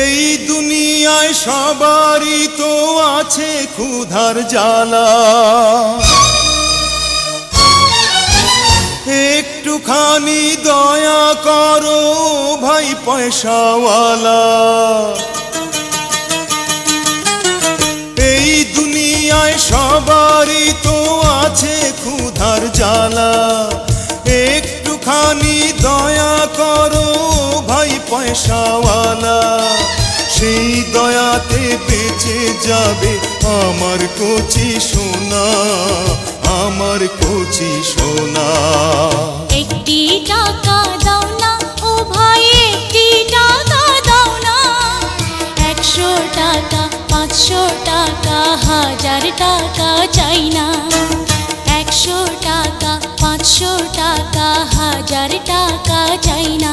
এই দুনিয়ায় সবারই তো আছে ক্ষুধার জ্বালা। একটুখানি দয়া করো ভাই পয়সাওয়ালা। এই দুনিয়ায় সবারই তো আছে ক্ষুধার জ্বালা। একটুখানি দয়া পয়সাওয়ালা, সেই দয়াতে বেঁচে যাবে আমার কচি সোনা, আমার কচি সোনা। একটি টাকা দাও না ও ভাই একটি টাকা দাও না। একশো টাকা, পাঁচশো টাকা, হাজার টাকা চাই না। একশো টাকা, পাঁচশো টাকা, হাজার টাকা চাই না।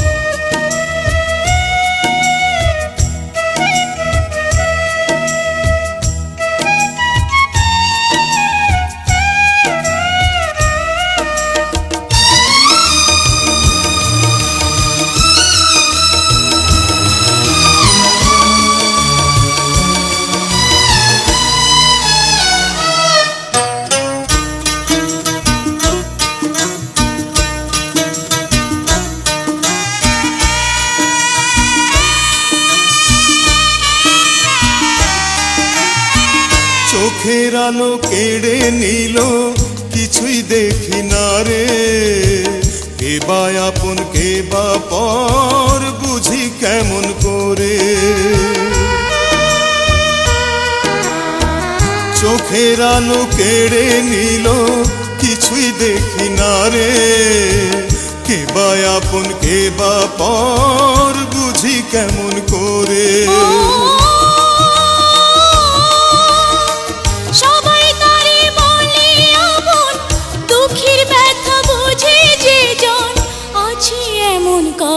চোখের আলো কেড়ে নিল, কিছুই দেখি না রে। কে বা আপন, কে বা পর, বুঝি কেমন করে। চোখের আলো কেড়ে নিল, কিছুই দেখি না রে। কে বা আপন, কে বা পর, বুঝি কেমন করে।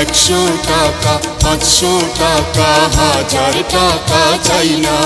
একশো টাকা পাঁচশো টাকা হাজার টাকা চাই না।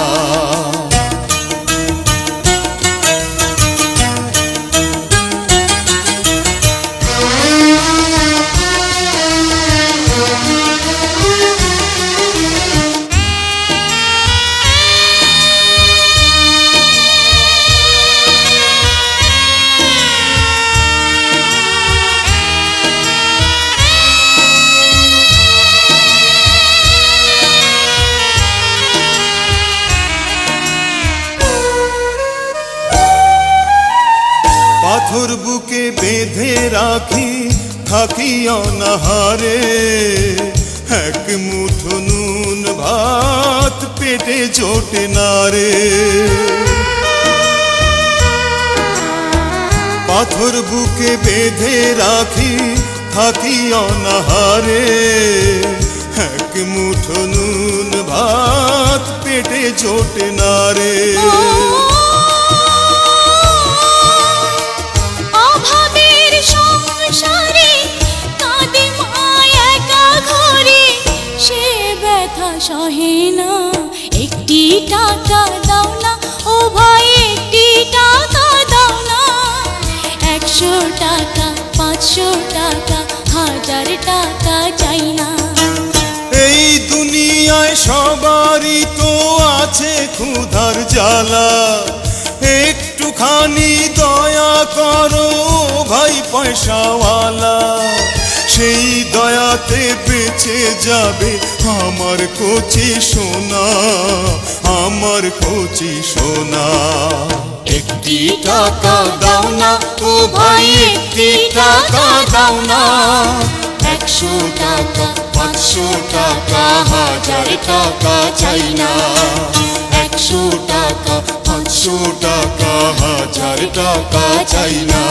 পাথর বুকে বেঁধে রাখি, থাকি অনাহারে। এক মুঠো নুন ভাত পেটে জোটে না রে। পাথর বুকে বেঁধে রাখি, থাকি অনাহারে। এক মুঠো নুন ভাত পেটে জোটে না রে। সহে না। একটি টাকা দাও না, ও ভাই, একটি টাকা দাও না। একশো টাকা, পাঁচশো টাকা, হাজার টাকা চাই না। এই দুনিয়ায় সবারই তো আছে ক্ষুধার জ্বালা। একটুখানি দয়া করো ভাই, পয়সাওয়ালা। সেই দয়াতে বেঁচে যাবে আমার কচি সোনা, আমার কচি সোনা। একটি টাকা দাও না, ও ভাই, একটি টাকা দাও না। একশো টাকা, পাঁচশো টাকা, হাজার টাকা চাই না। একশো টাকা, পাঁচশো টাকা, হাজার টাকা চাই না।